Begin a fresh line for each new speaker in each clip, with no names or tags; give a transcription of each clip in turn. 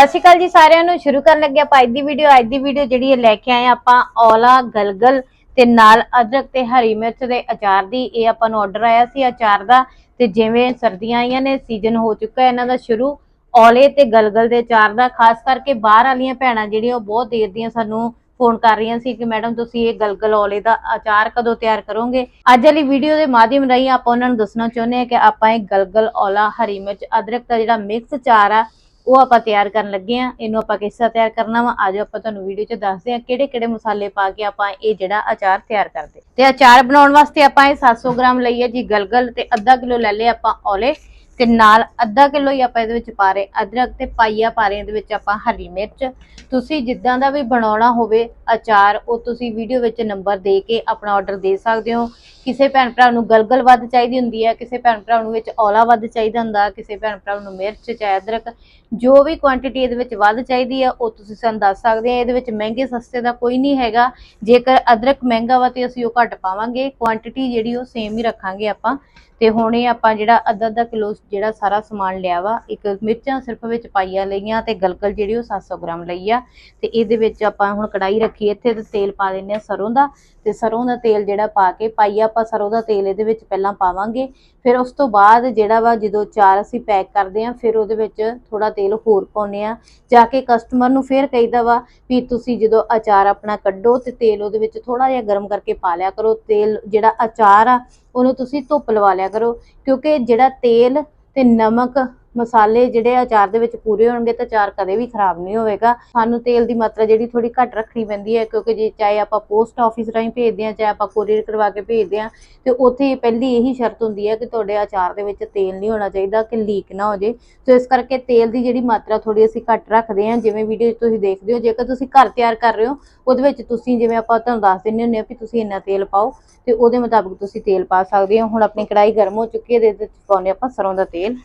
ਸਤਿ ਸ਼੍ਰੀ ਅਕਾਲ ਜੀ ਸਾਰਿਆਂ ਨੂੰ। ਸ਼ੁਰੂ ਕਰਨ ਲੱਗੇ ਆਪਾਂ ਅੱਜ ਦੀ ਵੀਡੀਓ ਅੱਜ ਦੀ ਵੀਡੀਓ ਜਿਹੜੀ ਹੈ ਲੈ ਕੇ ਆਏ ਆਪਾਂ ਔਲਾ, ਗਲਗਲ ਤੇ ਨਾਲ ਅਦਰਕ ਤੇ ਹਰੀ ਮਿਰਚ ਦੇ ਅਚਾਰ ਦੀ। ਇਹ ਆਪਾਂ ਨੂੰ ਆਰਡਰ ਆਇਆ ਸੀ ਅਚਾਰ ਦਾ ਤੇ ਜਿਵੇਂ ਸਰਦੀਆਂ ਆਈਆਂ ਨੇ ਸੀਜ਼ਨ ਹੋ ਚੁੱਕਾ ਇਹਨਾਂ ਦਾ ਸ਼ੁਰੂ। ਔਲੇ ਤੇ ਗਲਗਲ ਦੇ ਅਚਾਰ ਦਾ, ਖਾਸ ਕਰਕੇ ਬਾਹਰ ਵਾਲੀਆਂ ਭੈਣਾਂ ਜਿਹੜੀਆਂ ਉਹ ਬਹੁਤ ਦੇਰ ਦੀਆਂ ਸਾਨੂੰ ਫੋਨ ਕਰ ਰਹੀਆਂ ਸੀ ਕਿ ਮੈਡਮ ਤੁਸੀਂ ਇਹ ਗਲਗਲ ਔਲੇ ਦਾ ਅਚਾਰ ਕਦੋਂ ਤਿਆਰ ਕਰੋਗੇ? ਅੱਜ ਵਾਲੀ ਵੀਡੀਓ ਦੇ ਮਾਧਿਅਮ ਰਾਹੀਂ ਆਪਾਂ ਉਹਨਾਂ ਨੂੰ ਦੱਸਣਾ ਚਾਹੁੰਦੇ ਹਾਂ ਕਿ ਆਪਾਂ ਇਹ ਗਲਗਲ, ਔਲਾ, ਹਰੀ ਮਿਰਚ, ਅਦਰਕ ਦਾ ਜਿਹੜਾ ਮਿਕਸ ਅਚਾਰ ਆ ਉਹ ਆਪਾਂ ਤਿਆਰ ਕਰਨ ਲੱਗੇ ਆ, ਇਹਨੂੰ ਆਪਾਂ ਕਿਸ ਤਰ੍ਹਾਂ ਤਿਆਰ ਕਰਨਾ ਵਾ ਆਜੋ ਆਪਾਂ ਤੁਹਾਨੂੰ ਵੀਡੀਓ 'ਚ ਦੱਸਦੇ ਆ ਕਿਹੜੇ ਕਿਹੜੇ ਮਸਾਲੇ ਪਾ ਕੇ ਆਪਾਂ ਇਹ ਜਿਹੜਾ ਅਚਾਰ ਤਿਆਰ ਕਰਦੇ। ਤੇ ਅਚਾਰ ਬਣਾਉਣ ਵਾਸਤੇ ਆਪਾਂ ਇਹ 700 ਗ੍ਰਾਮ ਲਈ ਹੈ ਜੀ ਗਲਗਲ ਤੇ ਅੱਧਾ ਕਿਲੋ ਲੈ ਲਏ ਆਪਾਂ ਔਲੇ। ਤੇ ਨਾਲ ਅੱਧਾ ਕਿਲੋ ਹੀ ਆਪਾਂ ਇਹਦੇ ਵਿੱਚ ਪਾ ਰਹੇ ਅਦਰਕ ਤੇ ਪਾਈਆ ਪਾ ਰਹੇ ਇਹਦੇ ਵਿੱਚ ਆਪਾਂ ਹਰੀ ਮਿਰਚ। ਤੁਸੀਂ ਜਿੱਦਾਂ ਦਾ ਵੀ ਬਣਾਉਣਾ ਹੋਵੇ ਅਚਾਰ, ਉਹ ਤੁਸੀਂ ਵੀਡੀਓ ਵਿੱਚ ਨੰਬਰ ਦੇ ਕੇ ਆਪਣਾ ਆਰਡਰ ਦੇ ਸਕਦੇ ਹੋ। ਕਿਸੇ ਭੈਣ ਭਰਾ ਨੂੰ ਗਲਗਲ ਵੱਧ ਚਾਹੀਦੀ ਹੁੰਦੀ ਹੈ। ਕਿਸੇ ਭੈਣ ਭਰਾ ਨੂੰ ਵਿੱਚ ਔਲਾ ਵੱਧ ਚਾਹੀਦਾ ਹੁੰਦਾ। ਕਿਸੇ ਭੈਣ ਭਰਾ ਨੂੰ ਮਿਰਚ ਚਾਹੇ ਅਦਰਕ, ਜੋ ਵੀ ਕੁਆਂਟੀਟੀ ਇਹਦੇ ਵਿੱਚ ਵੱਧ ਚਾਹੀਦੀ ਆ ਉਹ ਤੁਸੀਂ ਸਾਨੂੰ ਦੱਸ ਸਕਦੇ ਆ ਇਹਦੇ ਵਿੱਚ ਮਹਿੰਗੇ ਸਸਤੇ ਦਾ ਕੋਈ ਨਹੀਂ ਹੈਗਾ। ਜੇਕਰ ਅਦਰਕ ਮਹਿੰਗਾ ਵਾ ਤੇ ਅਸੀਂ ਉਹ ਘੱਟ ਪਾਵਾਂਗੇ। ਕੁਆਂਟੀਟੀ ਜਿਹੜੀ ਉਹ ਸੇਮ ਹੀ ਰੱਖਾਂਗੇ ਆਪਾਂ। ਤੇ ਹੁਣ ਇਹ ਆਪਾਂ ਜਿਹੜਾ ਅੱਧਾ ਅੱਧਾ ਕਿਲੋ ਜਿਹੜਾ ਸਾਰਾ ਸਮਾਨ ਲਿਆ ਵਾ, ਇੱਕ ਮਿਰਚਾਂ ਸਿਰਫ ਵਿੱਚ ਪਾਈਆਂ ਲਈਆਂ ਤੇ ਗਲਗਲ ਜਿਹੜੀ ਉਹ 700 ਗ੍ਰਾਮ ਲਈ ਆ। ਤੇ ਇਹਦੇ ਵਿੱਚ ਆਪਾਂ ਹੁਣ ਕੜਾਈ ਰੱਖੀ ਇੱਥੇ ਤੇ ਤੇਲ ਪਾ ਦਿੰਨੇ ਆ ਸਰੋਂ ਦਾ। ਤੇ ਸਰੋਂ ਦਾ ਤੇਲ ਜਿਹੜਾ ਪਾ ਕੇ ਪਾਈਆ ਆਪਾਂ ਸਰੋਂ ਦਾ ਤੇਲ ਇਹਦੇ ਵਿੱਚ ਪਹਿਲਾਂ ਪਾਵਾਂਗੇ। ਫਿਰ ਉਸ ਤੋਂ ਬਾਅਦ ਜਿਹੜਾ ਵਾ ਜਦੋਂ ਚਾਰ ਅਸੀਂ ਪੈਕ ਕਰਦੇ ਆ ਫਿਰ ਉਹਦੇ ਵਿੱਚ ਥੋੜਾ ਤੇਲ ਹੋਰ ਪਾਉਨੇ ਆ ਜਾ ਕੇ ਕਸਟਮਰ ਨੂੰ ਫਿਰ ਕਹੀਦਾ ਵਾ ਵੀ ਤੁਸੀਂ ਜਦੋਂ ਅਚਾਰ ਆਪਣਾ ਕੱਢੋ ਤੇ ਤੇਲ ਉਹਦੇ ਵਿੱਚ ਥੋੜਾ ਜਿਹਾ ਗਰਮ ਕਰਕੇ ਪਾ ਲਿਆ ਕਰੋ। ਤੇਲ ਜਿਹੜਾ ਅਚਾਰ ਆ ਉਹਨੂੰ ਤੁਸੀਂ ਧੁੱਪ ਲਵਾ ਲਿਆ ਕਰੋ ਕਿਉਂਕਿ ਜਿਹੜਾ ਤੇਲ ਤੇ ਨਮਕ ਮਸਾਲੇ ਜਿਹੜੇ ਅਚਾਰ ਦੇ ਵਿੱਚ ਪੂਰੇ ਹੋਣਗੇ ਤਾਂ ਅਚਾਰ ਕਦੇ ਵੀ ਖਰਾਬ ਨਹੀਂ ਹੋਵੇਗਾ। ਸਾਨੂੰ ਤੇਲ ਦੀ ਮਾਤਰਾ ਜਿਹੜੀ ਥੋੜੀ ਘੱਟ ਰੱਖਣੀ ਪੈਂਦੀ ਹੈ, ਕਿਉਂਕਿ ਜੇ ਚਾਹੇ ਆਪਾਂ ਪੋਸਟ ਆਫਿਸ ਰਾਹੀਂ ਭੇਜਦੇ ਹਾਂ, ਚਾਹੇ ਆਪਾਂ ਕੋਰੀਅਰ ਕਰਵਾ ਕੇ ਭੇਜਦੇ ਹਾਂ, ਤੇ ਉੱਥੇ ਪਹਿਲੀ ਇਹੀ ਸ਼ਰਤ ਹੁੰਦੀ ਹੈ ਕਿ ਤੁਹਾਡੇ ਅਚਾਰ ਦੇ ਵਿੱਚ ਤੇਲ ਨਹੀਂ ਹੋਣਾ ਚਾਹੀਦਾ, ਕਿ ਲੀਕ ਨਾ ਹੋ ਜੇ ਸੋ ਇਸ ਕਰਕੇ ਤੇਲ ਦੀ ਜਿਹੜੀ ਮਾਤਰਾ ਥੋੜੀ ਅਸੀਂ ਘੱਟ ਰੱਖਦੇ ਹਾਂ। ਜਿਵੇਂ ਵੀਡੀਓ 'ਚ ਤੁਸੀਂ ਦੇਖਦੇ ਹੋ, ਜੇਕਰ ਤੁਸੀਂ ਘਰ ਤਿਆਰ ਕਰ ਰਹੇ ਹੋ, ਉਹਦੇ ਵਿੱਚ ਤੁਸੀਂ ਜਿਵੇਂ ਆਪਾਂ ਤੁਹਾਨੂੰ ਦੱਸ ਦਿੰਦੇ ਹੁੰਦੇ ਆ ਵੀ ਤੁਸੀਂ ਇੰਨਾ ਤੇਲ ਪਾਓ, ਤੇ ਉਹਦੇ ਮੁਤਾਬਕ ਤੁਸੀਂ ਤੇਲ ਪਾ ਸਕਦੇ ਹੋ। ਹੁਣ ਆਪਣੀ ਕੜਾਈ ਗਰਮ ਹੋ ਚੁੱਕੀ ਹੈ, ਤੇ ਇਹਦੇ ਵਿੱਚ ਪਾਉਂਦੇ ਆਪਾਂ ਸਰੋਂ ਦਾ ਤੇਲ।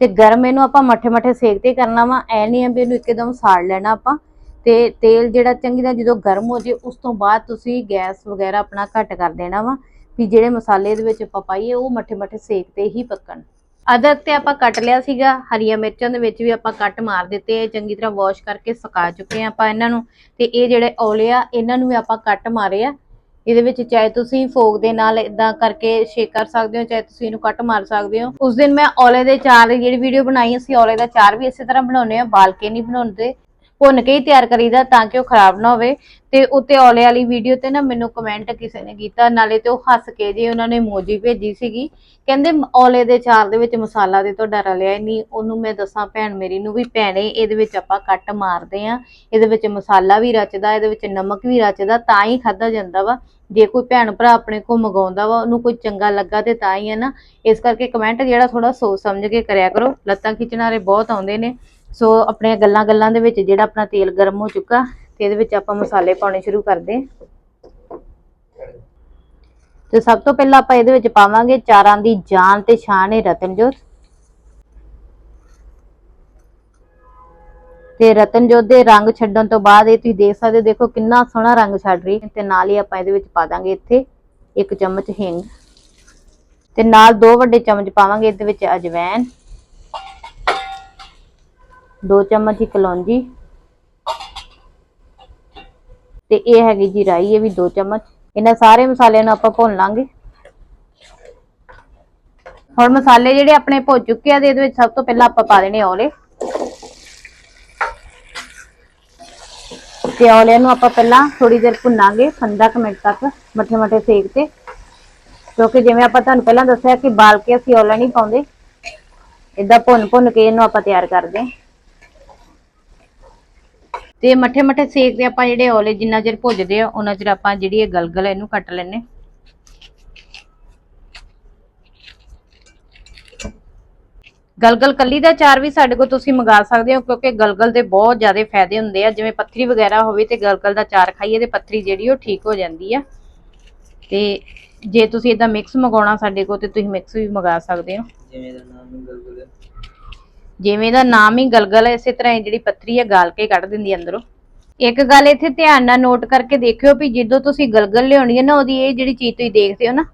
ਤੇ ਗਰਮ ਇਹਨੂੰ ਆਪਾਂ ਮੱਠੇ ਮੱਠੇ ਸੇਕ ਤੇ ਕਰਨਾ ਵਾ। ਐ ਨਹੀਂ ਆ ਵੀ ਇਹਨੂੰ ਇੱਕਦਮ ਸਾੜ ਲੈਣਾ ਆਪਾਂ। ਤੇ ਤੇਲ ਜਿਹੜਾ ਚੰਗੀ ਤਰ੍ਹਾਂ ਜਦੋਂ ਗਰਮ ਹੋ ਜੇ, ਉਸ ਤੋਂ ਬਾਅਦ ਤੁਸੀਂ ਗੈਸ ਵਗੈਰਾ ਆਪਣਾ ਘੱਟ ਕਰ ਦੇਣਾ ਵਾ ਵੀ ਜਿਹੜੇ ਮਸਾਲੇ ਦੇ ਵਿੱਚ ਆਪਾਂ ਪਾਈਏ, ਉਹ ਮੱਠੇ ਮੱਠੇ ਸੇਕ ਤੇ ਹੀ ਪੱਕਣ। ਅਦਰਕ ਤੇ ਆਪਾਂ ਕੱਟ ਲਿਆ ਸੀਗਾ। ਹਰੀਆਂ ਮਿਰਚਾਂ ਦੇ ਵਿੱਚ ਵੀ ਆਪਾਂ ਕੱਟ ਮਾਰ ਦਿੱਤੇ ਚੰਗੀ ਤਰ੍ਹਾਂ ਵਾਸ਼ ਕਰਕੇ ਸੁਕਾ ਚੁੱਕੇ ਆ ਆਪਾਂ ਇਹਨਾਂ ਨੂੰ। ਤੇ ਇਹ ਜਿਹੜੇ ਔਲੇ ਆ, ਇਹਨਾਂ ਨੂੰ ਵੀ ਆਪਾਂ ਕੱਟ ਮਾਰੇ ਆ। ਇਹਦੇ ਵਿੱਚ ਚਾਹੇ ਤੁਸੀਂ ਫੋਕ ਦੇ ਨਾਲ ਇਦਾਂ ਕਰਕੇ ਸ਼ੇਕ ਕਰ ਸਕਦੇ ਹੋ, ਚਾਹੇ ਤੁਸੀਂ ਇਹਨੂੰ ਕੱਟ ਮਾਰ ਸਕਦੇ ਹੋ। ਉਸ ਦਿਨ ਮੈਂ ਔਲੇ ਦੇ ਚਾਰ ਦੀ ਜਿਹੜੀ ਵੀਡੀਓ ਬਣਾਈ, ਅਸੀਂ ਔਲੇ ਦਾ ਚਾਰ ਵੀ ਇਸੇ ਤਰ੍ਹਾਂ ਬਣਾਉਨੇ ਆ ਬਾਲ ਕੇ ਨਹੀਂ ਬਣਾਉਂਦੇ। ਭੁੰਨ ਕੇ ਹੀ ਤਿਆਰ ਕਰੀਦਾ ਤਾਂ ਕਿ ਉਹ ਖਰਾਬ ਨਾ ਹੋਵੇ। ਤੇ ਉੱਤੇ ਔਲੇ ਵਾਲੀ ਵੀਡੀਓ ਤੇ ਨਾ ਮੈਨੂੰ ਕਮੈਂਟ ਕਿਸੇ ਨੇ ਕੀਤਾ, ਨਾਲੇ ਤੇ ਉਹ ਹੱਸ ਕੇ ਜੇ ਉਹਨਾਂ ਨੇ ਇਮੋਜੀ ਭੇਜੀ ਸੀਗੀ। ਕਹਿੰਦੇ ਮ- ਔਲੇ ਦੇ ਚਾਰ ਦੇ ਵਿੱਚ ਮਸਾਲਾ ਦੇ ਤੁਹਾਡਾ ਰਲਿਆ ਹੀ ਨਹੀਂ। ਉਹਨੂੰ ਮੈਂ ਦੱਸਾਂ ਭੈਣ ਮੇਰੀ ਨੂੰ ਵੀ, ਭੈਣੇ, ਇਹਦੇ ਵਿੱਚ ਆਪਾਂ ਕੱਟ ਮਾਰਦੇ ਆ। ਇਹਦੇ ਵਿੱਚ ਮਸਾਲਾ ਵੀ ਰਚਦਾ, ਇਹਦੇ ਵਿੱਚ ਨਮਕ ਵੀ ਰਚਦਾ, ਤਾਂ ਹੀ ਖਾਦਾ ਜਾਂਦਾ ਵਾ। ਜੇ ਕੋਈ ਭੈਣ ਭਰਾ ਆਪਣੇ ਕੋ ਮੰਗਾਉਂਦਾ ਵਾ, ਉਹਨੂੰ ਕੋਈ ਚੰਗਾ ਲੱਗਾ ਤੇ ਤਾਂ ਹੀ ਹੈ ਨਾ। ਇਸ ਕਰਕੇ ਕਮੈਂਟ ਜਿਹੜਾ ਥੋੜਾ ਸੋਚ ਸਮਝ ਕੇ ਕਰਿਆ ਕਰੋ। ਲੱਤਾਂ ਖਿੱਚਣ ਵਾਲੇ ਬਹੁਤ ਆਉਂਦੇ ਨੇ। ਸੋ ਆਪਣੀਆਂ ਗੱਲਾਂ ਗੱਲਾਂ ਦੇ ਵਿੱਚ ਜਿਹੜਾ ਆਪਣਾ ਤੇਲ ਗਰਮ ਹੋ ਚੁੱਕਾ ਤੇ ਇਹਦੇ ਵਿੱਚ ਆਪਾਂ ਮਸਾਲੇ ਪਾਉਣੇ ਸ਼ੁਰੂ ਕਰਦੇ। ਤੇ ਸਭ ਤੋਂ ਪਹਿਲਾਂ ਆਪਾਂ ਇਹਦੇ ਵਿੱਚ ਪਾਵਾਂਗੇ ਚਾਰਾਂ ਦੀ ਜਾਨ ਤੇ ਸ਼ਾਨ ਹੈ ਰਤਨਜੋਤ। ਤੇ ਰਤਨਜੋਤ ਦੇ ਰੰਗ ਛੱਡਣ ਤੋਂ ਬਾਅਦ ਇਹ ਤੁਸੀਂ ਦੇਖ ਸਕਦੇ ਹੋ, ਦੇਖੋ ਕਿੰਨਾ ਸੋਹਣਾ ਰੰਗ ਛੱਡ ਰਹੀ ਹੈ। ਤੇ ਨਾਲ ਹੀ ਆਪਾਂ ਇਹਦੇ ਵਿੱਚ ਪਾ ਦਾਂਗੇ ਇੱਥੇ ਇੱਕ ਚਮਚ ਹਿੰਗ। ਤੇ ਨਾਲ ਦੋ ਵੱਡੇ ਚਮਚ ਪਾਵਾਂਗੇ ਇਹਦੇ ਵਿੱਚ ਅਜਵੈਨ। ਦੋ ਚਮਚ ਹੀ ਕਲੌਂਜੀ। ਤੇ ਇਹ ਹੈਗੀ ਜੀ ਰਾਈ, ਇਹ ਵੀ ਦੋ ਚਮਚ। ਇਹਨਾਂ ਸਾਰੇ ਮਸਾਲਿਆਂ ਨੂੰ ਆਪਾਂ ਭੁੰਨ ਲਾਂਗੇ। ਹੁਣ ਮਸਾਲੇ ਜਿਹੜੇ ਆਪਣੇ ਭੁੱਜ ਚੁੱਕੇ ਆ ਤੇ ਇਹਦੇ ਵਿੱਚ ਸਭ ਤੋਂ ਪਹਿਲਾਂ ਆਪਾਂ ਪਾ ਦੇਣੇ ਔਲੇ। ਤੇ ਔਲੇ ਨੂੰ ਆਪਾਂ ਪਹਿਲਾਂ ਥੋੜੀ ਦੇਰ ਭੁੰਨਾਂਗੇ 15 ਕੁ ਮਿੰਟ ਤੱਕ ਮੱਠੇ ਮੱਠੇ ਸੇਕ ਤੇ। ਕਿਉਂਕਿ ਜਿਵੇਂ ਆਪਾਂ ਤੁਹਾਨੂੰ ਪਹਿਲਾਂ ਦੱਸਿਆ ਕਿ ਬਾਲ ਕੇ ਅਸੀਂ ਔਲਾ ਨਹੀਂ ਪਾਉਂਦੇ। ਇਦਾਂ ਭੁੰਨ ਭੁੰਨ ਕੇ ਇਹਨੂੰ ਆਪਾਂ ਤਿਆਰ ਕਰਦੇ ਹਾਂ। ਤੇ ਮੱਠੇ ਮੱਠੇ ਸੇਕ ਦੇ ਆਪਾਂ ਜਿਹੜੇ ਔਲੇ ਜਿੰਨਾ ਚਿਰ ਭੁੱਜਦੇ ਆ, ਉਹਨਾਂ ਚਿਰ ਆਪਾਂ ਜਿਹੜੀ ਇਹ ਗਲਗਲ ਇਹਨੂੰ ਕੱਟ ਲੈਨੇ ਗਲਗਲ ਕੱਲੀ ਦਾ ਚਾਰ ਵੀ ਸਾਡੇ ਕੋਲ ਤੁਸੀਂ ਮੰਗਾ ਸਕਦੇ ਹੋ, ਕਿਉਂਕਿ ਗਲਗਲ ਦੇ ਬਹੁਤ ਜ਼ਿਆਦਾ ਫਾਇਦੇ ਹੁੰਦੇ ਆ। ਜਿਵੇਂ ਪੱਥਰੀ ਵਗੈਰਾ ਹੋਵੇ ਤੇ ਗਲਗਲ ਦਾ ਚਾਰ ਖਾਈਏ ਤੇ ਪੱਥਰੀ ਜਿਹੜੀ ਉਹ ਠੀਕ ਹੋ ਜਾਂਦੀ ਆ। ਤੇ ਜੇ ਤੁਸੀਂ ਇਦਾਂ ਮਿਕਸ ਮੰਗਾਉਣਾ ਸਾਡੇ ਕੋਲ ਤੇ ਤੁਸੀਂ ਮਿਕਸ ਵੀ ਮੰਗਾ ਸਕਦੇ ਹੋ।
ਜਿਵੇਂ ਦਾ ਨਾਮ ਗਲਗਲ
ਜਿਵੇਂ ਦਾ ਨਾਮ ਹੀ ਗਲਗਲ ਹੈ, ਇਸੇ ਤਰ੍ਹਾਂ ਇਹ ਜਿਹੜੀ ਪੱਥਰੀ ਹੈ, ਗਾਲ ਕੇ ਕੱਢ ਦਿੰਦੀ ਹੈ ਅੰਦਰੋਂ। ਇੱਕ ਗੱਲ ਇੱਥੇ ਧਿਆਨ ਨਾਲ ਨੋਟ ਕਰਕੇ ਦੇਖਿਓ ਵੀ ਜਦੋਂ ਤੁਸੀਂ ਗਲਗਲ ਲਿਆਉਣੀ ਹੈ ਨਾ, ਉਹਦੀ ਇਹ ਜਿਹੜੀ ਚੀਜ਼ ਤੁਸੀਂ ਦੇਖਦੇ ਹੋ ਨਾ,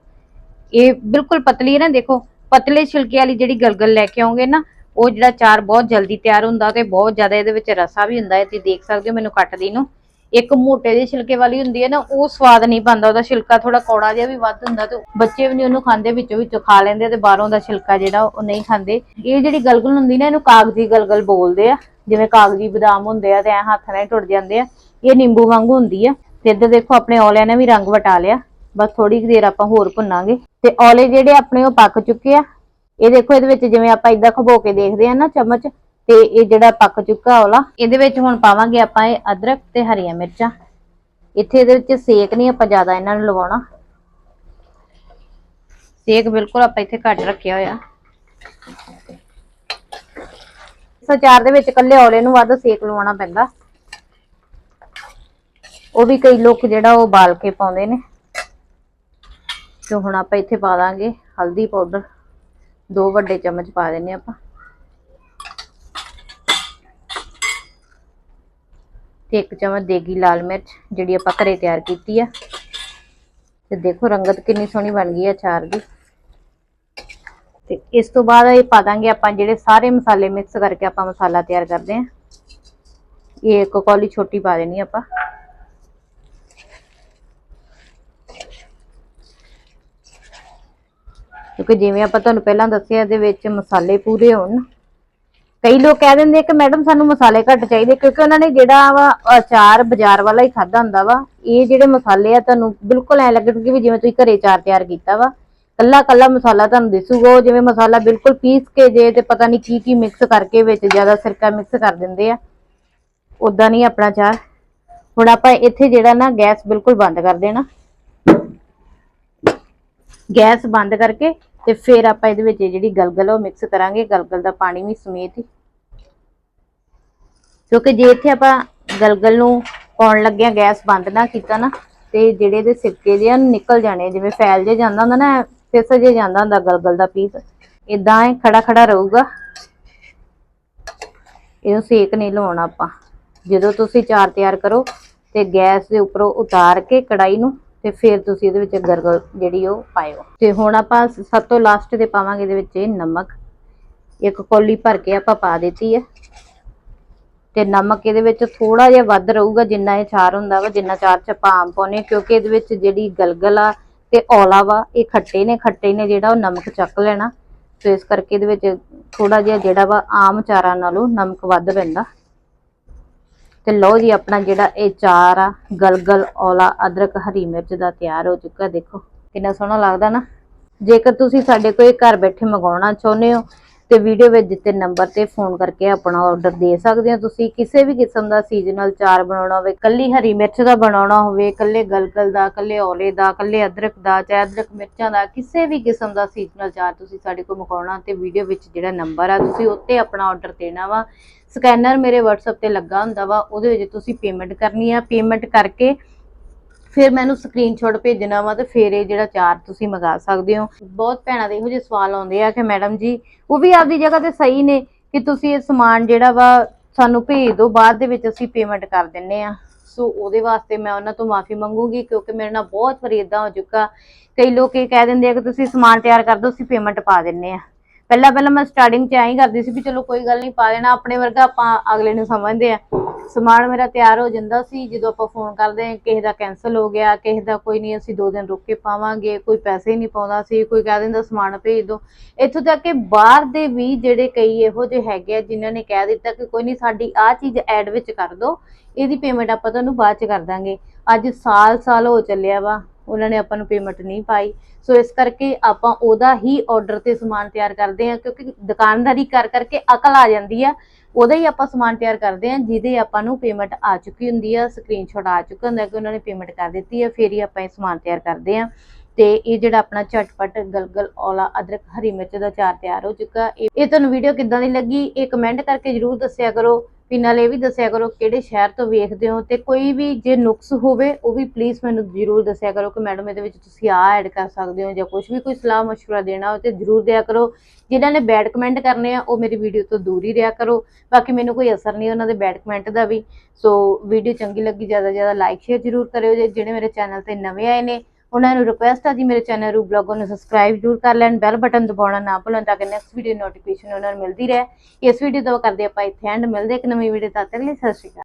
ਇਹ ਬਿਲਕੁਲ ਪਤਲੀ ਹੈ ਨਾ, ਦੇਖੋ, ਪਤਲੇ ਛਿਲਕੇ ਵਾਲੀ ਜਿਹੜੀ ਗਲਗਲ ਲੈ ਕੇ ਆਉਂਗੇ ਨਾ, ਉਹ ਜਿਹੜਾ ਚਾਰ ਬਹੁਤ ਜਲਦੀ ਤਿਆਰ ਹੁੰਦਾ, ਤੇ ਬਹੁਤ ਜ਼ਿਆਦਾ ਇਹਦੇ ਵਿੱਚ ਰਸਾ ਵੀ ਹੁੰਦਾ ਹੈ, ਤੁਸੀਂ ਦੇਖ ਸਕਦੇ ਹੋ ਮੈਨੂੰ ਕੱਟਦੀ ਨੂੰ। ਇੱਕ ਮੋਟੇ ਜਿਹੇ ਛਿਲਕੇ ਵਾਲੀ ਹੁੰਦੀ ਹੈ ਨਾ, ਉਹ ਸਵਾਦ ਨਹੀਂ ਪਾਉਂਦਾ ਉਹਦਾ ਛਿਲਕਾ ਥੋੜਾ ਕੌੜਾ ਜਿਹਾ ਵੀ ਵੱਧ ਹੁੰਦਾ ਤੇ ਬੱਚੇ ਵੀ ਨਹੀਂ ਉਹਨੂੰ ਖਾਂਦੇ, ਵਿੱਚੋਂ ਵਿੱਚੋਂ ਖਾ ਲੈਂਦੇ ਤੇ ਬਾਹਰੋਂ ਦਾ ਛਿਲਕਾ ਜਿਹੜਾ ਉਹ ਨਹੀਂ ਖਾਂਦੇ। ਇਹ ਜਿਹੜੀ ਗਲਗਲ ਹੁੰਦੀ ਨਾ, ਇਹਨੂੰ ਕਾਗਜ਼ੀ ਗਲਗਲ ਬੋਲਦੇ ਆ, ਜਿਵੇਂ ਕਾਗਜ਼ੀ ਬਦਾਮ ਹੁੰਦੇ ਆ ਤੇ ਐ ਹੱਥ ਨਾਲ ਹੀ ਟੁੱਟ ਜਾਂਦੇ ਆ। ਇਹ ਨਿੰਬੂ ਵਾਂਗ ਹੁੰਦੀ ਆ। ਤੇ ਇੱਧਰ ਦੇਖੋ, ਆਪਣੇ ਔਲਿਆਂ ਨੇ ਵੀ ਰੰਗ ਵਟਾ ਲਿਆ। ਬਸ ਥੋੜੀ ਦੇਰ ਆਪਾਂ ਹੋਰ ਭੁੰਨਾਂਗੇ। ਤੇ ਔਲੇ ਜਿਹੜੇ ਆਪਣੇ ਉਹ ਪੱਕ ਚੁੱਕੇ ਆ। ਇਹ ਦੇਖੋ, ਇਹਦੇ ਵਿੱਚ ਜਿਵੇਂ ਆਪਾਂ ਇਦਾਂ ਖਬੋ ਕੇ ਦੇਖਦੇ ਆ ਨਾ, ਚਮਚ ਤੇ ਇਹ ਜਿਹੜਾ ਪੱਕ ਚੁੱਕਾ ਔਲਾ, ਇਹਦੇ ਵਿੱਚ ਹੁਣ ਪਾਵਾਂਗੇ ਆਪਾਂ ਇਹ ਅਦਰਕ ਤੇ ਹਰੀਆਂ ਮਿਰਚਾਂ। ਇੱਥੇ ਇਹਦੇ ਵਿੱਚ ਸੇਕ ਨਹੀਂ ਆਪਾਂ ਜ਼ਿਆਦਾ ਇਹਨਾਂ ਨੂੰ ਲਵਾਉਣਾ। ਸੇਕ ਬਿਲਕੁਲ ਆਪਾਂ ਇੱਥੇ ਘੱਟ ਰੱਖਿਆ ਹੋਇਆ। ਸਚਾਰ ਦੇ ਵਿੱਚ ਕੱਲੇ ਔਲੇ ਨੂੰ ਵੱਧ ਸੇਕ ਲਵਾਉਣਾ ਪੈਂਦਾ। ਉਹ ਵੀ ਕਈ ਲੋਕ ਜਿਹੜਾ ਉਹ ਬਾਲ ਕੇ ਪਾਉਂਦੇ ਨੇ। ਤੇ ਹੁਣ ਆਪਾਂ ਇੱਥੇ ਪਾ ਦਾਂਗੇ ਹਲਦੀ ਪਾਊਡਰ। ਦੋ ਵੱਡੇ ਚਮਚ ਪਾ ਦਿੰਨੇ ਆਪਾਂ। ਤੇ ਇੱਕ ਚਮਚ ਦੇਗੀ ਲਾਲ ਮਿਰਚ, ਜਿਹੜੀ ਆਪਾਂ ਘਰੇ ਤਿਆਰ ਕੀਤੀ ਆ। ਤੇ ਦੇਖੋ ਰੰਗਤ ਕਿੰਨੀ ਸੋਹਣੀ ਬਣ ਗਈ ਆ ਅਚਾਰ ਦੀ। ਤੇ ਇਸ ਤੋਂ ਬਾਅਦ ਇਹ ਪਾ ਦਾਂਗੇ ਆਪਾਂ ਜਿਹੜੇ ਸਾਰੇ ਮਸਾਲੇ ਮਿਕਸ ਕਰਕੇ ਆਪਾਂ ਮਸਾਲਾ ਤਿਆਰ ਕਰਦੇ ਆਂ। ਇਹ ਇੱਕ ਕੌਲੀ ਛੋਟੀ ਪਾ ਦੇਣੀ ਆਪਾਂ। ਕਿਉਂਕਿ ਜਿਵੇਂ ਆਪਾਂ ਤੁਹਾਨੂੰ ਪਹਿਲਾਂ ਦੱਸਿਆ, ਇਹਦੇ ਵਿੱਚ ਮਸਾਲੇ ਪੂਰੇ ਹੋਣ। ਕਈ ਲੋਕ ਕਹਿ ਦਿੰਦੇ ਆ ਕਿ ਮੈਡਮ ਸਾਨੂੰ ਮਸਾਲੇ ਘੱਟ ਚਾਹੀਦੇ, ਕਿਉਂਕਿ ਉਹਨਾਂ ਨੇ ਜਿਹੜਾ ਵਾ ਅਚਾਰ ਬਾਜ਼ਾਰ ਵਾਲਾ ਹੀ ਖਾਦਾ ਹੁੰਦਾ ਵਾ, ਇਹ ਜਿਹੜੇ ਮਸਾਲੇ ਆ ਤੁਹਾਨੂੰ ਬਿਲਕੁਲ ਐ ਲੱਗਣਗੇ ਵੀ ਜਿਵੇਂ ਤੁਸੀਂ ਘਰੇ ਅਚਾਰ ਤਿਆਰ ਕੀਤਾ ਵਾ ਕੱਲਾ ਕੱਲਾ ਮਸਾਲਾ ਤੁਹਾਨੂੰ ਦਿਸੂਗਾ, ਉਹ ਜਿਵੇਂ ਮਸਾਲਾ ਬਿਲਕੁਲ ਪੀਸ ਕੇ ਜੇ ਤੇ ਪਤਾ ਨਹੀਂ ਕੀ ਕੀ ਮਿਕਸ ਕਰਕੇ ਵਿੱਚ ਜ਼ਿਆਦਾ ਸਿਰਕਾ ਮਿਕਸ ਕਰ ਦਿੰਦੇ ਆ। ਉਦਾਂ ਨਹੀਂ ਆਪਣਾ ਚਾਰ ਹੁਣ ਆਪਾਂ ਇੱਥੇ ਜਿਹੜਾ ਨਾ ਗੈਸ ਬਿਲਕੁਲ ਬੰਦ ਕਰ ਦੇਣਾ। ਗੈਸ ਬੰਦ ਕਰਕੇ ਤੇ ਫਿਰ ਆਪਾਂ ਇਹਦੇ ਵਿੱਚ ਜਿਹੜੀ ਗਲਗਲ ਆ ਉਹ ਮਿਕਸ ਕਰਾਂਗੇ, ਗਲਗਲ ਦਾ ਪਾਣੀ ਵੀ ਸਮੇਤ ਹੀ। ਕਿਉਂਕਿ ਜੇ ਇੱਥੇ ਆਪਾਂ ਗਲਗਲ ਨੂੰ ਪਾਉਣ ਲੱਗਿਆ ਗੈਸ ਬੰਦ ਨਾ ਕੀਤਾ ਨਾ, ਤੇ ਜਿਹੜੇ ਇਹਦੇ ਸਿਰਕੇ ਜਿਹੇ ਨਿਕਲ ਜਾਣੇ ਜਿਵੇਂ ਫੈਲ ਜੇ ਜਾਂਦਾ ਹੁੰਦਾ ਨਾ, ਫਿਸ ਜੇ ਜਾਂਦਾ ਹੁੰਦਾ ਗਲਗਲ ਦਾ ਪੀਸ ਇਦਾਂ ਇਹ ਖੜਾ ਖੜਾ ਰਹੂਗਾ। ਇਹਨੂੰ ਸੇਕ ਨਹੀਂ ਲਵਾਉਣਾ ਆਪਾਂ। ਜਦੋਂ ਤੁਸੀਂ ਚਾਰ ਤਿਆਰ ਕਰੋ, ਤੇ ਗੈਸ ਦੇ ਉੱਪਰੋਂ ਉਤਾਰ ਕੇ ਕੜਾਈ ਨੂੰ, ਤੇ ਫਿਰ ਤੁਸੀਂ ਇਹਦੇ ਵਿੱਚ ਗਰਗਲ ਜਿਹੜੀ ਉਹ ਪਾਇਓ। ਤੇ ਹੁਣ ਆਪਾਂ ਸਭ ਤੋਂ ਲਾਸਟ ਤੇ ਪਾਵਾਂਗੇ ਇਹਦੇ ਵਿੱਚ ਨਮਕ। ਇੱਕ ਕੌਲੀ ਭਰ ਕੇ ਆਪਾਂ ਪਾ ਦਿੱਤੀ ਹੈ। ਤੇ ਨਮਕ ਇਹਦੇ ਵਿੱਚ ਥੋੜਾ ਜਿਹਾ ਵੱਧ ਰਹੂਗਾ, ਜਿੰਨਾ ਇਹ ਚਾਰ ਹੁੰਦਾ ਵਾ, ਜਿੰਨਾ ਚਾਰ ਚ ਆਪਾਂ ਆਮ ਪਾਉਨੇ ਕਿਉਂਕਿ ਇਹਦੇ ਵਿੱਚ ਜਿਹੜੀ ਗਲਗਲ ਆ ਤੇ ਔਲਾ ਵਾ, ਇਹ ਖੱਟੇ ਨੇ ਖੱਟੇ ਨੇ ਜਿਹੜਾ ਉਹ ਨਮਕ ਚੱਕ ਲੈਣਾ। ਸੋ ਇਸ ਕਰਕੇ ਇਹਦੇ ਵਿੱਚ ਥੋੜਾ ਜਿਹਾ ਜਿਹੜਾ ਵਾ ਆਮ ਚਾਰਾਂ ਨਾਲੋਂ ਨਮਕ ਵੱਧ ਪੈਂਦਾ। ਤੇ ਲਓ ਜੀ, ਆਪਣਾ ਜਿਹੜਾ ਇਹ ਚਾਰ ਆ, ਗਲਗਲ, ਔਲਾ, ਅਦਰਕ, ਹਰੀ ਮਿਰਚ ਦਾ ਤਿਆਰ ਹੋ ਚੁੱਕਾ, ਦੇਖੋ। ਕਿੰਨਾ ਸੋਹਣਾ ਲੱਗਦਾ ਨਾ। ਜੇਕਰ ਤੁਸੀਂ ਸਾਡੇ ਕੋਲ ਘਰ ਬੈਠੇ ਮੰਗਾਉਣਾ ਚਾਹੁੰਦੇ ਹੋ ਤੇ ਵੀਡੀਓ ਵਿੱਚ ਦਿੱਤੇ ਨੰਬਰ ਤੇ ਫੋਨ ਕਰਕੇ ਆਪਣਾ ਆਰਡਰ ਦੇ ਸਕਦੇ ਹੋ ਤੁਸੀਂ। ਕਿਸੇ ਵੀ ਕਿਸਮ ਦਾ ਸੀਜ਼ਨਲ ਚਾਰ ਬਣਾਉਣਾ ਹੋਵੇ, ਕੱਲੀ ਹਰੀ ਮਿਰਚ ਦਾ ਬਣਾਉਣਾ ਹੋਵੇ, ਕੱਲੇ ਗਲਗਲ ਦਾ, ਕੱਲੇ ਔਲੇ ਦਾ, ਕੱਲੇ ਅਦਰਕ ਦਾ, ਚਾਹੇ ਅਦਰਕ ਮਿਰਚਾਂ ਦਾ, ਕਿਸੇ ਵੀ ਕਿਸਮ ਦਾ ਸੀਜ਼ਨਲ ਚਾਰ ਤੁਸੀਂ ਸਾਡੇ ਕੋਲ ਮੰਗਾਉਣਾ ਤੇ ਵੀਡੀਓ ਵਿੱਚ ਜਿਹੜਾ ਨੰਬਰ ਆ ਤੁਸੀਂ ਉੱਤੇ ਆਪਣਾ ਆਰਡਰ ਦੇਣਾ ਵਾ। ਸਕੈਨਰ ਮੇਰੇ WhatsApp ਤੇ ਲੱਗਾ ਹੁੰਦਾ ਵਾ, ਉਹਦੇ ਵਿੱਚ ਤੁਸੀਂ ਪੇਮੈਂਟ ਕਰਨੀ ਆ। ਪੇਮੈਂਟ ਕਰਕੇ ਫਿਰ ਮੈਨੂੰ ਸਕਰੀਨਸ਼ਾਟ ਭੇਜਣਾ ਵਾ ਤੇ ਫਿਰ ਇਹ ਜਿਹੜਾ ਚਾਰ ਤੁਸੀਂ ਮੰਗਾ ਸਕਦੇ ਹੋ। ਬਹੁਤ ਭੈਣਾਂ ਦੇ ਇਹੋ ਜਿਹੇ ਸਵਾਲ ਆਉਂਦੇ ਆ ਕਿ ਮੈਡਮ ਜੀ, ਉਹ ਵੀ ਆਪਦੀ ਜਗ੍ਹਾ ਤੇ ਸਹੀ ਨੇ ਕਿ ਤੁਸੀਂ ਇਹ ਸਮਾਨ ਜਿਹੜਾ ਵਾ ਸਾਨੂੰ ਭੇਜ ਦਿਓ, ਬਾਅਦ ਦੇ ਵਿੱਚ ਅਸੀਂ ਪੇਮੈਂਟ ਕਰ ਦਿੰਨੇ ਆ। ਸੋ ਉਹਦੇ ਵਾਸਤੇ ਮੈਂ ਉਹਨਾਂ ਤੋਂ ਮਾਫੀ ਮੰਗੂਗੀ ਕਿਉਂਕਿ ਮੇਰੇ ਨਾਲ ਬਹੁਤ ਵਾਰੀ ਏਦਾਂ ਹੋ ਚੁੱਕਾ। ਕਈ ਲੋਕ ਇਹ ਕਹਿ ਦਿੰਦੇ ਆ ਕਿ ਤੁਸੀਂ ਸਮਾਨ ਤਿਆਰ ਕਰ ਦਿਓ, ਅਸੀਂ ਪੇਮੈਂਟ ਪਾ ਦਿੰਨੇ ਆ। ਪਹਿਲਾਂ ਪਹਿਲਾਂ ਮੈਂ ਸਟਾਰਟਿੰਗ 'ਚ ਐਂ ਹੀ ਕਰਦੀ ਸੀ ਵੀ ਚਲੋ ਕੋਈ ਗੱਲ ਨਹੀਂ, ਪਾ ਦੇਣਾ, ਆਪਣੇ ਵਰਗਾ ਆਪਾਂ ਅਗਲੇ ਨੂੰ ਸਮਝਦੇ ਆ। ਸਮਾਨ ਮੇਰਾ ਤਿਆਰ ਹੋ ਜਾਂਦਾ ਸੀ। ਜਦੋਂ ਆਪਾਂ ਫੋਨ ਕਰਦੇ ਹਾਂ, ਕਿਸੇ ਦਾ ਕੈਨਸਲ ਹੋ ਗਿਆ, ਕਿਸੇ ਦਾ ਕੋਈ ਨਹੀਂ, ਅਸੀਂ ਦੋ ਦਿਨ ਰੁਕ ਕੇ ਪਾਵਾਂਗੇ, ਕੋਈ ਪੈਸੇ ਹੀ ਨਹੀਂ ਪਾਉਂਦਾ ਸੀ, ਕੋਈ ਕਹਿ ਦਿੰਦਾ ਸਮਾਨ ਭੇਜ ਦਿਓ ਇੱਥੋਂ ਤੱਕ ਕਿ ਬਾਹਰ ਦੇ ਵੀ ਜਿਹੜੇ ਕਈ ਇਹੋ ਜਿਹੇ ਹੈਗੇ ਆ, ਜਿਨ੍ਹਾਂ ਨੇ ਕਹਿ ਦਿੱਤਾ ਕਿ ਕੋਈ ਨਹੀਂ, ਸਾਡੀ ਆਹ ਚੀਜ਼ ਐਡ ਵਿੱਚ ਕਰ ਦਿਓ ਇਹਦੀ ਪੇਮੈਂਟ ਆਪਾਂ ਤੁਹਾਨੂੰ ਬਾਅਦ ਚ ਕਰ ਦਾਂਗੇ। ਅੱਜ ਸਾਲ ਸਾਲ ਹੋ ਚੱਲਿਆ ਵਾ। ਉਹਨਾਂ ਨੇ ਆਪਾਂ ਨੂੰ ਪੇਮੈਂਟ ਨਹੀਂ ਪਾਈ। ਸੋ ਇਸ ਕਰਕੇ ਆਪਾਂ ਉਹਦਾ ਹੀ ਆਰਡਰ ਤੇ ਸਮਾਨ ਤਿਆਰ ਕਰਦੇ ਆ ਕਿਉਂਕਿ ਦੁਕਾਨਦਾਰੀ ਕਰ ਕਰਕੇ ਅਕਲ ਆ ਜਾਂਦੀ ਆ। ਉਹਦਾ ਹੀ ਆਪਾਂ ਸਮਾਨ ਤਿਆਰ ਕਰਦੇ ਆ ਜਿਹਦੇ ਆਪਾਂ ਨੂੰ ਪੇਮੈਂਟ ਆ ਚੁੱਕੀ ਹੁੰਦੀ ਆ ਸਕਰੀਨਸ਼ਾਟ ਆ ਚੁੱਕਾ ਹੁੰਦਾ ਕਿ ਉਹਨਾਂ ਨੇ ਪੇਮੈਂਟ ਕਰ ਦਿੱਤੀ ਆ, ਫਿਰ ਹੀ ਆਪਾਂ ਇਹ ਸਮਾਨ ਤਿਆਰ ਕਰਦੇ ਆ ਤੇ ਇਹ ਜਿਹੜਾ ਆਪਣਾ ਝਟਪਟ ਗਲਗਲ ਔਲਾ ਅਦਰਕ ਹਰੀ ਮਿਰਚ ਦਾ ਚਾਰ ਤਿਆਰ ਹੋ ਚੁੱਕਾ। ਇਹ ਇਹ ਤੁਹਾਨੂੰ ਵੀਡੀਓ ਕਿੱਦਾਂ ਦੀ ਲੱਗੀ? ਇਹ ਕਮੈਂਟ ਕਰਕੇ ਜਰੂਰ ਦੱਸਿਆ ਕਰੋ। ਵੀ ਨਾਲ ਇਹ ਵੀ ਦੱਸਿਆ ਕਰੋ ਕਿਹੜੇ ਸ਼ਹਿਰ ਤੋਂ ਵੇਖਦੇ ਹੋ ਤੇ ਕੋਈ ਵੀ ਜੇ ਨੁਕਸ ਹੋਵੇ, ਉਹ ਵੀ ਪਲੀਜ਼ ਮੈਨੂੰ ਜਰੂਰ ਦੱਸਿਆ ਕਰੋ ਕਿ ਮੈਡਮ ਇਹਦੇ ਵਿੱਚ ਤੁਸੀਂ ਆਹ ਐਡ ਕਰ ਸਕਦੇ ਹੋ ਜਾਂ ਕੁਝ ਵੀ, ਕੋਈ ਸਲਾਹ ਮਸ਼ਵਰਾ ਦੇਣਾ ਹੋ ਤੇ ਜਰੂਰ ਦਿਆ ਕਰੋ। ਜਿਨ੍ਹਾਂ ਨੇ ਬੈਡ ਕਮੈਂਟ ਕਰਨੇ ਆ, ਉਹ ਮੇਰੀ ਵੀਡੀਓ ਤੋਂ ਦੂਰ ਹੀ ਰਿਹਾ ਕਰੋ। ਬਾਕੀ ਮੈਨੂੰ ਕੋਈ ਅਸਰ ਨਹੀਂ ਉਹਨਾਂ ਦੇ ਬੈਡ ਕਮੈਂਟ ਦਾ ਵੀ। ਸੋ ਵੀਡੀਓ ਚੰਗੀ ਲੱਗੀ, ਜ਼ਿਆਦਾ ਜ਼ਿਆਦਾ ਲਾਈਕ ਸ਼ੇਅਰ ਜਰੂਰ ਕਰਿਓ ਜੇ, ਜਿਹੜੇ ਮੇਰੇ ਚੈਨਲ ਤੇ ਨਵੇਂ ਆਏ ਨੇ। ਉਹਨਾਂ ਨੂੰ ਰਿਕੁਐਸਟ ਆ ਜੀ ਮੇਰੇ ਚੈਨਲ ਰੂ ਬਲੌਗ ਨੂੰ ਸਬਸਕ੍ਰਾਈਬ ਜ਼ਰੂਰ ਕਰ ਲੈਣ ਬੈਲ ਬਟਨ ਦਬਾਉਣਾ ਨਾ ਭੁੱਲਣ ਤਾਂ ਕਿ ਨੈਕਸਟ ਵੀਡੀਓ ਨੋਟੀਫਿਕੇਸ਼ਨ ਉਹਨਾਂ ਨੂੰ ਮਿਲਦੀ ਰਹੇ। ਇਸ ਵੀਡੀਓ ਤੋਂ ਕਰਦੇ ਆਪਾਂ ਇੱਥੇ ਐਂਡ ਮਿਲਦੇ ਇੱਕ ਨਵੀਂ ਵੀਡੀਓ ਤਦ ਤੱਕ ਲਈ, ਸਤਿ ਸ਼੍ਰੀ ਅਕਾਲ।